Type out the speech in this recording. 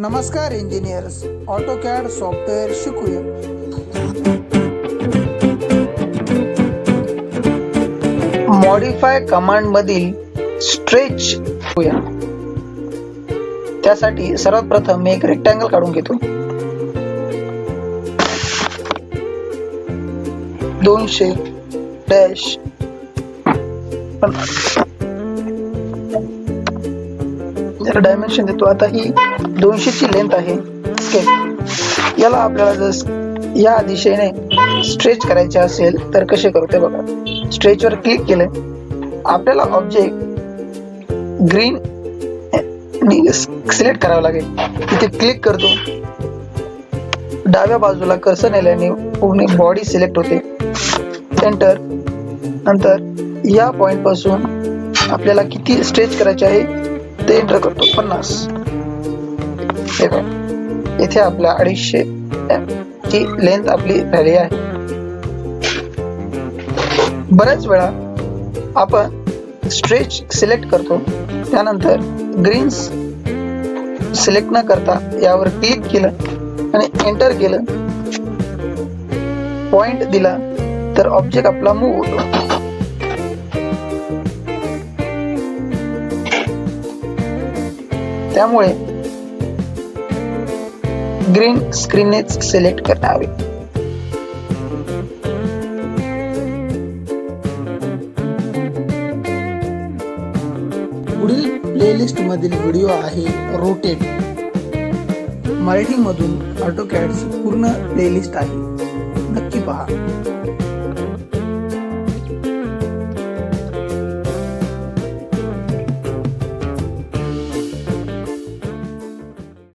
नमस्कार engineers AutoCAD software शिकूया modify command मधील स्ट्रेच शिकूया त्यासाठी सर्वात प्रथम मी एक रेक्टँगल काढून घेतो. दोनशे डॅश याला डायमेन्शन देतो. आता ही दोनशेची लेंथ आहे. ओके याला आपल्याला जर या दिशेने स्ट्रेच करायचे असेल तर कसे करू ते बघा स्ट्रेचवर क्लिक केलं. आपल्याला ऑब्जेक्ट ग्रीन सिलेक्ट करावं लागेल. तिथे क्लिक करतो. डाव्या बाजूला कर्सर नेल्याने पूर्ण बॉडी सिलेक्ट होते. एंटर नंतर या पॉइंटपासून आपल्याला किती स्ट्रेच करायचे आहे? ते एंटर करतो. पन्नास. इथे आपल्या अडीचशे ची लेंथ आपली झाली आहे. बऱ्याच वेळा आपण स्ट्रेच सिलेक्ट करतो. त्यानंतर ग्रीन्स सिलेक्ट न करता यावर क्लिक केलं आणि एंटर केलं. पॉइंट दिला तर ऑब्जेक्ट आपला मूव्ह होतो. त्यामुळे ग्रीन स्क्रीननेच सिलेक्ट करावे पुढील प्लेलिस्ट मधील व्हिडिओ आहे रोटेट मराठीमधून ऑटोकॅड्स पूर्ण प्लेलिस्ट आहे. नक्की पहा.